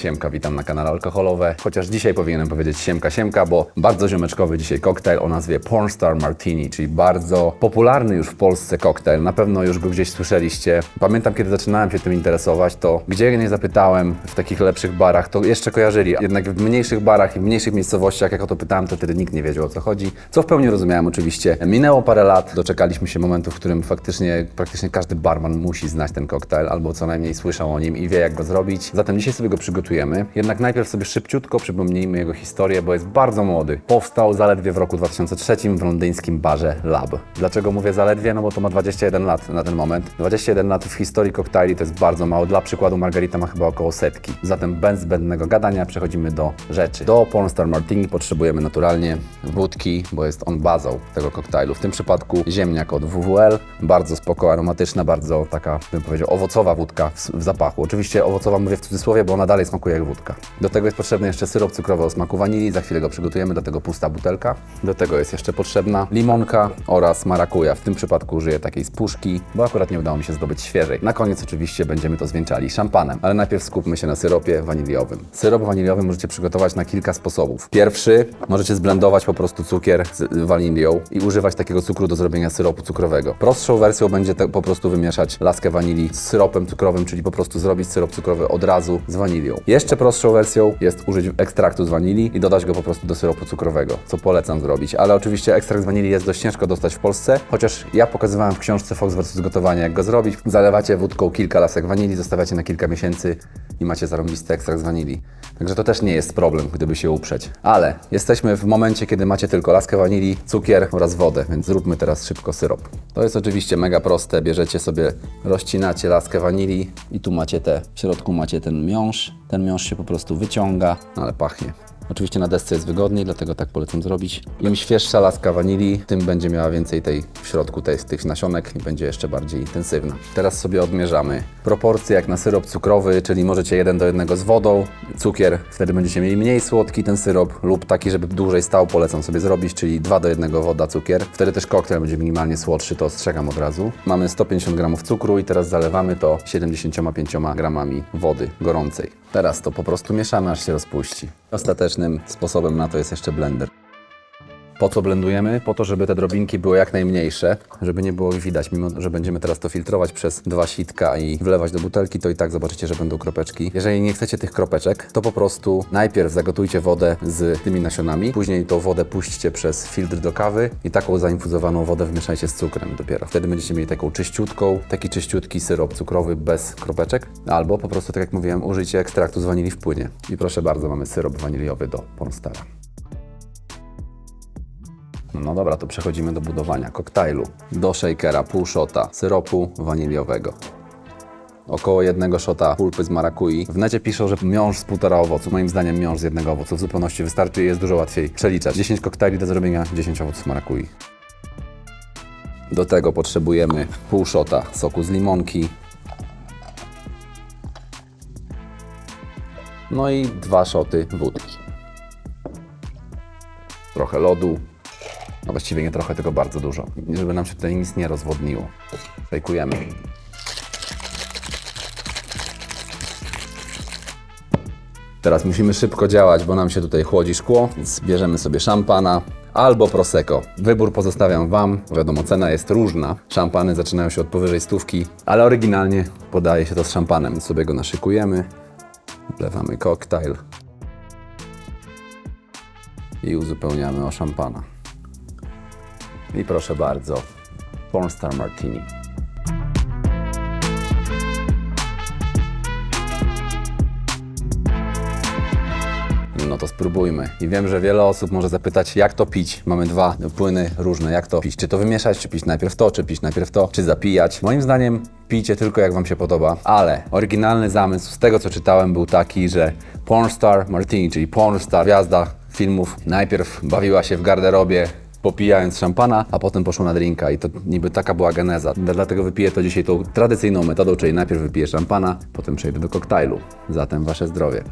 Siemka, witam na kanale Alkoholowe. Chociaż dzisiaj powinienem powiedzieć siemka, siemka, bo bardzo ziomeczkowy dzisiaj koktajl o nazwie Pornstar Martini, czyli bardzo popularny już w Polsce koktajl. Na pewno już go gdzieś słyszeliście. Pamiętam, kiedy zaczynałem się tym interesować, to gdzie nie zapytałem w takich lepszych barach, to jeszcze kojarzyli. Jednak w mniejszych barach i w mniejszych miejscowościach, jak o to pytałem, to wtedy nikt nie wiedział o co chodzi. Co w pełni rozumiałem oczywiście. Minęło parę lat, doczekaliśmy się momentu, w którym faktycznie praktycznie każdy barman musi znać ten koktajl, albo co najmniej słyszał o nim i wie jak go zrobić. Zatem dzisiaj sobie go Jednak najpierw sobie szybciutko przypomnijmy jego historię, bo jest bardzo młody. Powstał zaledwie w roku 2003 w londyńskim barze Lab. Dlaczego mówię zaledwie? No bo to ma 21 lat na ten moment. 21 lat w historii koktajli to jest bardzo mało. Dla przykładu Margarita ma chyba około setki. Zatem bez zbędnego gadania przechodzimy do rzeczy. Do Pornstar Martini potrzebujemy naturalnie wódki, bo jest on bazą tego koktajlu. W tym przypadku ziemniak od WWL. Bardzo spoko, aromatyczna, bardzo taka, bym powiedział, owocowa wódka w, w zapachu. Oczywiście owocowa mówię w cudzysłowie, bo ona dalej smakuje jak wódka. Do tego jest potrzebny jeszcze syrop cukrowy o smaku wanilii. Za chwilę go przygotujemy. Do tego pusta butelka. Do tego jest jeszcze potrzebna limonka oraz marakuja. W tym przypadku użyję takiej z puszki, bo akurat nie udało mi się zdobyć świeżej. Na koniec oczywiście będziemy to zwieńczali szampanem, ale najpierw skupmy się na syropie waniliowym. Syrop waniliowy możecie przygotować na kilka sposobów. Pierwszy, możecie zblendować po prostu cukier z wanilią i używać takiego cukru do zrobienia syropu cukrowego. Prostszą wersją będzie po prostu wymieszać laskę wanilii z syropem cukrowym, czyli po prostu zrobić syrop cukrowy od razu z wanilią. Jeszcze prostszą wersją jest użyć ekstraktu z wanilii i dodać go po prostu do syropu cukrowego, co polecam zrobić. Ale oczywiście ekstrakt z wanilii jest dość ciężko dostać w Polsce, chociaż ja pokazywałem w książce Fox vs. Gotowanie, jak go zrobić. Zalewacie wódką kilka lasek wanilii, zostawiacie na kilka miesięcy i macie zarąbisty ekstrakt z wanilii. Także to też nie jest problem, gdyby się uprzeć. Ale jesteśmy w momencie, kiedy macie tylko laskę wanilii, cukier oraz wodę, więc zróbmy teraz szybko syrop. To jest oczywiście mega proste. Bierzecie sobie, rozcinacie laskę wanilii i tu macie te, w środku macie ten miąższ. Ten miąższ się po prostu wyciąga, no ale pachnie. Oczywiście na desce jest wygodniej, dlatego tak polecam zrobić. Im świeższa laska wanilii, tym będzie miała więcej tej w środku tej, tych nasionek i będzie jeszcze bardziej intensywna. Teraz sobie odmierzamy proporcje jak na syrop cukrowy, czyli możecie jeden do jednego z wodą, cukier, wtedy będziecie mieli mniej słodki ten syrop lub taki, żeby dłużej stał, polecam sobie zrobić, czyli 2 do 1 woda, cukier. Wtedy też koktajl będzie minimalnie słodszy, to ostrzegam od razu. Mamy 150 gramów cukru i teraz zalewamy to 75 gramami wody gorącej. Teraz to po prostu mieszamy, aż się rozpuści. Ostatecznym sposobem na to jest jeszcze blender. Po co blendujemy? Po to, żeby te drobinki były jak najmniejsze, żeby nie było ich widać. Mimo, że będziemy teraz to filtrować przez dwa sitka i wlewać do butelki, to i tak zobaczycie, że będą kropeczki. Jeżeli nie chcecie tych kropeczek, to po prostu najpierw zagotujcie wodę z tymi nasionami, później tą wodę puśćcie przez filtr do kawy i taką zainfuzowaną wodę wmieszajcie z cukrem dopiero. Wtedy będziecie mieli taką czyściutką, taki czyściutki syrop cukrowy bez kropeczek, albo po prostu, tak jak mówiłem, użyjcie ekstraktu z wanilii w płynie. I proszę bardzo, mamy syrop waniliowy do Pornstara. No dobra, to przechodzimy do budowania koktajlu. Do shakera pół szota syropu waniliowego. Około jednego szota pulpy z marakui. W necie piszą, że miąższ z półtora owocu. Moim zdaniem miąższ z jednego owocu w zupełności wystarczy i jest dużo łatwiej przeliczać. 10 koktajli do zrobienia, 10 owoców marakui. Do tego potrzebujemy pół szota soku z limonki. No i dwa szoty wódki. Trochę lodu, no właściwie nie trochę, tylko bardzo dużo. Żeby nam się tutaj nic nie rozwodniło. Fejkujemy. Teraz musimy szybko działać, bo nam się tutaj chłodzi szkło, więc bierzemy sobie szampana albo prosecco. Wybór pozostawiam Wam. Wiadomo, cena jest różna. Szampany zaczynają się od powyżej stówki, ale oryginalnie podaje się to z szampanem, sobie go naszykujemy. Wlewamy koktajl i uzupełniamy o szampana. I proszę bardzo, Pornstar Martini. No to spróbujmy. I wiem, że wiele osób może zapytać, jak to pić. Mamy dwa płyny różne, jak to pić. Czy to wymieszać, czy pić najpierw to, czy pić najpierw to, czy zapijać. Moim zdaniem pijcie tylko jak Wam się podoba, ale oryginalny zamysł z tego, co czytałem, był taki, że Pornstar Martini, czyli pornstar, gwiazda filmów, najpierw bawiła się w garderobie, popijając szampana, a potem poszło na drinka i to niby taka była geneza. Dlatego wypiję to dzisiaj tą tradycyjną metodą, czyli najpierw wypiję szampana, potem przejdę do koktajlu. Zatem Wasze zdrowie.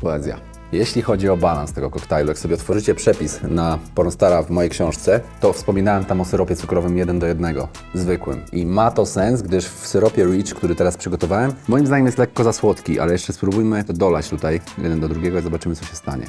Poezja. Jeśli chodzi o balans tego koktajlu, jak sobie otworzycie przepis na Pornstara w mojej książce, to wspominałem tam o syropie cukrowym 1 do 1, zwykłym. I ma to sens, gdyż w syropie Rich, który teraz przygotowałem, moim zdaniem jest lekko za słodki, ale jeszcze spróbujmy dolać tutaj jeden do drugiego i zobaczymy, co się stanie.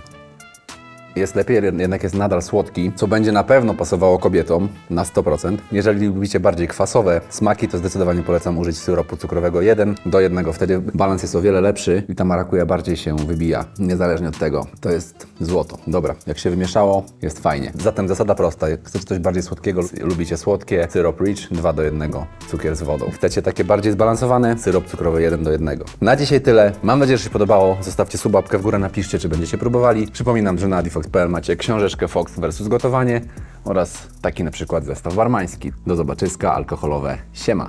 Jest lepiej, jednak jest nadal słodki, co będzie na pewno pasowało kobietom na 100%. Jeżeli lubicie bardziej kwasowe smaki, to zdecydowanie polecam użyć syropu cukrowego 1 do 1. Wtedy balans jest o wiele lepszy i ta marakuja bardziej się wybija, niezależnie od tego. To jest złoto. Dobra, jak się wymieszało, jest fajnie. Zatem zasada prosta. Jak chcecie coś bardziej słodkiego, lubicie słodkie, syrop Rich 2 do 1, cukier z wodą. Chcecie takie bardziej zbalansowane, syrop cukrowy 1 do 1. Na dzisiaj tyle. Mam nadzieję, że się podobało. Zostawcie subapkę w górę, napiszcie, czy będziecie próbowali. Przypominam, że na adifox.pl macie książeczkę Fox vs. gotowanie oraz taki na przykład zestaw barmański. Do zobaczyska, alkoholowe. Siema.